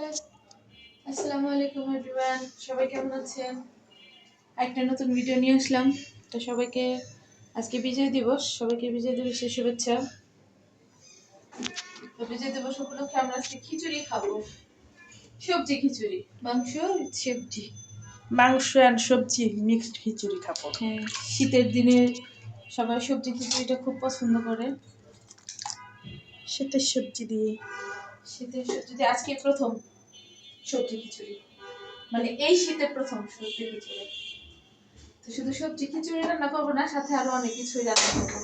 Hello আসসালামু আলাইকুম everyone সবাই কেমন আছেন? একটা নতুন ভিডিও নিয়ে আসলাম। তো সবাইকে আজকে বিজয় দিবস সবাইকে বিজয় দিবসের শুভেচ্ছা। তো বিজয় দিবস উপলক্ষে আমরা আজকে খিচুড়ি খাব। সবজি খিচুড়ি। মাংস সবজি। মাংস আর সবজি মিক্সড খিচুড়ি খাব। হ্যাঁ শীতের দিনে সবাই সবজি খিচুড়িটা খুব পছন্দ করে। শীতের সবজি দিয়ে। শীতের সবজি আজকে প্রথম। সবজি খিচুড়ি। মানে এই শীতের প্রথম সবজি খিচুড়ি। তো শুধু সবজি খিচুড়ি রান্না করব না, সাথে আরও অনেক কিছুই রান্না করব।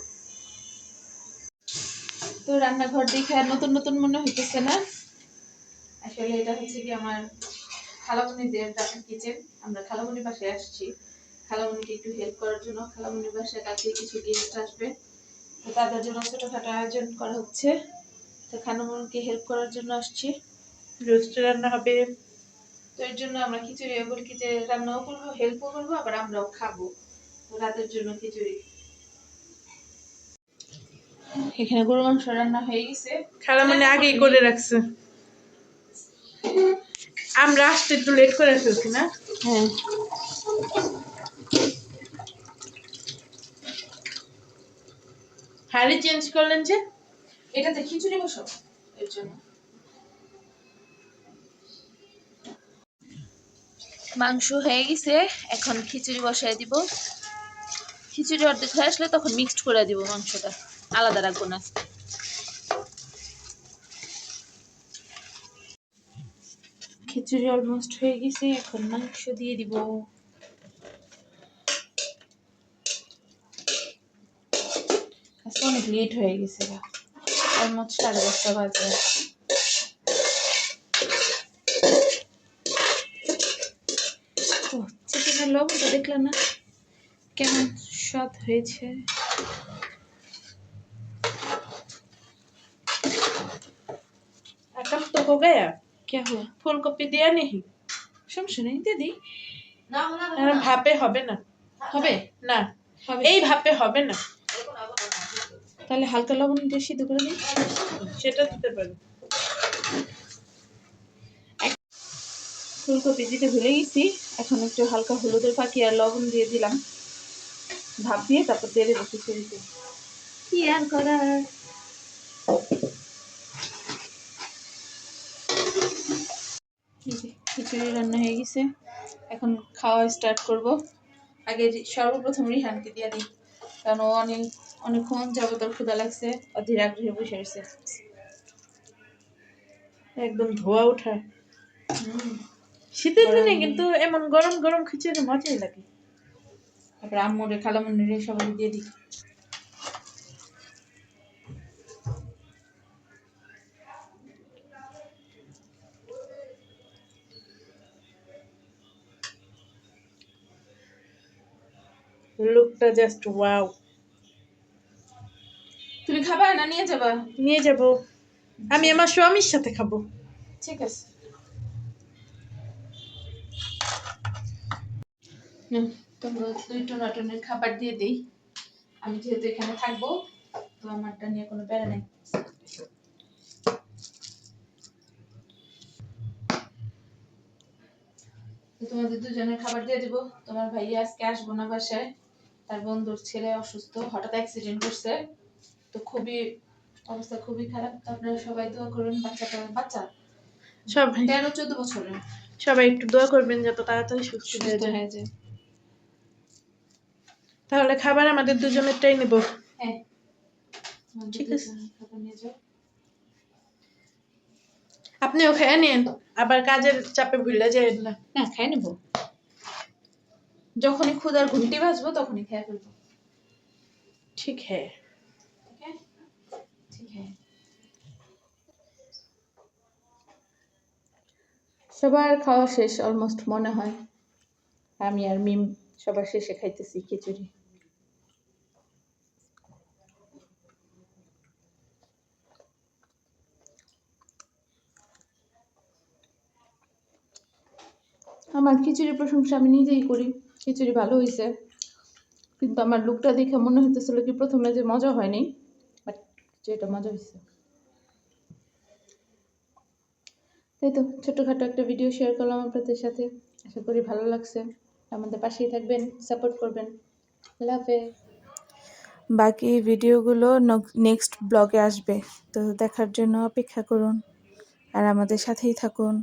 তো রান্নাঘর দেখে আর নতুন নতুন মনে হইতেছে না। আসলে এটা হচ্ছে কি আমার খালামণিদের কিচেন আমরা খালামণির বাসায় আসছি। খালামণিকে একটু হেল্প করার জন্য খালামণির বাসায় কাছে কিছু গেস্ট আসবে। তো তাদের জন্য ছোটখাটো আয়োজন করা হচ্ছে। তো খালামণিকে হেল্প করার জন্য আসছি। রোস্ট রান্না হবে। তো এর জন্য আমরা খিচুড়ি বলকি যে রান্নাও করব হেল্পও করব আবার আমরাও খাব। রাতের জন্য খিচুড়ি। এখানে গরু মাংস রান্না হয়ে গেছে। খালা মানে আগেই করে রাখছে। আমরা আসতে একটু লেট করে ফেলছি না? হ্যাঁ। হাড়ি চেঞ্জ করলেন যে এটাতে খিচুড়ি বসো এর জন্য। মাংস হয়ে গেছে, এখন খিচুড়ি বসাই দিব। খিচুড়ি অর্ধেক হয়ে আসলে তখন মিক্সড করে দিব মাংসটা, আলাদা রাখব না। খিচুড়ি অলমোস্ট হয়ে গেছে, এখন মাংস দিয়ে দিব। অনেক লেট হয়ে গেছে অলমোস্ট সাড়ে দশটা বাজে ও চিকেনের লবণটা দেখলাম না কেমন স্বাদ হয়েছে कब तो हो गया क्या हुआ ফুলকপি দেয়া নেই সমস্যা নেই দিদি আর ভাপে হবে না হবে না হবে এই ভাপে হবে না তাহলে হালকা লবণ দিয়ে সিদ্ধ করে দিই সেটা দিতে পারি ফুলকপি দিতে ভুলে গেছি। এখন একটু হালকা হলুদের পাখি আর লবণ দিয়ে দিলাম। ভাপ দিয়ে তারপর দিয়ে দেবো খিচুড়িতে কি আর করার? খিচুড়ি রান্না হয়ে গেছে। এখন খাওয়া স্টার্ট করব। আগে সর্বপ্রথম রিহানকে দিয়ে দিই। কারণ ও অনেক অনেকক্ষণ ওর ক্ষুদা লাগছে অধীর আগ্রহে বসে রয়েছে। একদম ধোয়া ওঠা। হুম। শীতের দিনে কিন্তু এমন গরম গরম খিচুড়ি মজাই লাগে। তারপরে আম্মুরে খালামুনিরে সবাই দিয়ে দিই। লুকটা জাস্ট ওয়াও তুমি খাবা না নিয়ে যাবা? নিয়ে যাব। আমি আমার স্বামীর সাথে খাব। ঠিক আছে। দুই টনাটনের খাবার দিয়ে দেই। আমি যেহেতু এখানে থাকব তো আমারটা নিয়ে কোনো প্যারা নেই। তোমাদের দুজনের খাবার দিয়ে দেবো। তোমার ভাইয়া আজকে আসব না বাসায়। তার বন্ধুর ছেলে অসুস্থ হঠাৎ অ্যাক্সিডেন্ট করছে। তো খুবই অবস্থা খুবই খারাপ। তো আপনারা সবাই দোয়া করুন বাচ্চাটা বাচ্চা সবাই তেরো চোদ্দ বছরের। সবাই একটু দোয়া করবেন যত তাড়াতাড়ি সুস্থ হয়ে যায়। তাহলে খাবার আমাদের দুজনেরটাই নেব। হ্যাঁ। ঠিক আছে। খাবার নিয়ে যাও। আপনিও খেয়ে নিন আবার কাজের চাপে ভুলে যায় না। না খাই নেব। যখনই ক্ষুদার ঘুমটি বাজবো তখনই খেয়ে ফেলব। ঠিক হ্যাঁ ঠিক আছে? ঠিক আছে সবার খাওয়া শেষ অলমোস্ট মনে হয়। আমি আর মিম সবার শেষে খাইতেছি খিচুড়ি। আমার খিচুড়ির প্রশংসা আমি নিজেই করি। খিচুড়ি ভালো হয়েছে কিন্তু আমার লুকটা দেখে মনে হইতেছিল কি প্রথমে যে মজা হয়নি বাট যেটা মজা হয়েছে তাই তো, ছোটোখাটো একটা ভিডিও শেয়ার করলাম আপনাদের সাথে। আশা করি ভালো লাগছে। আমাদের পাশেই থাকবেন সাপোর্ট করবেন। লাভ বাকি ভিডিওগুলো নেক্সট ব্লগে আসবে। তো দেখার জন্য অপেক্ষা করুন। আর আমাদের সাথেই থাকুন।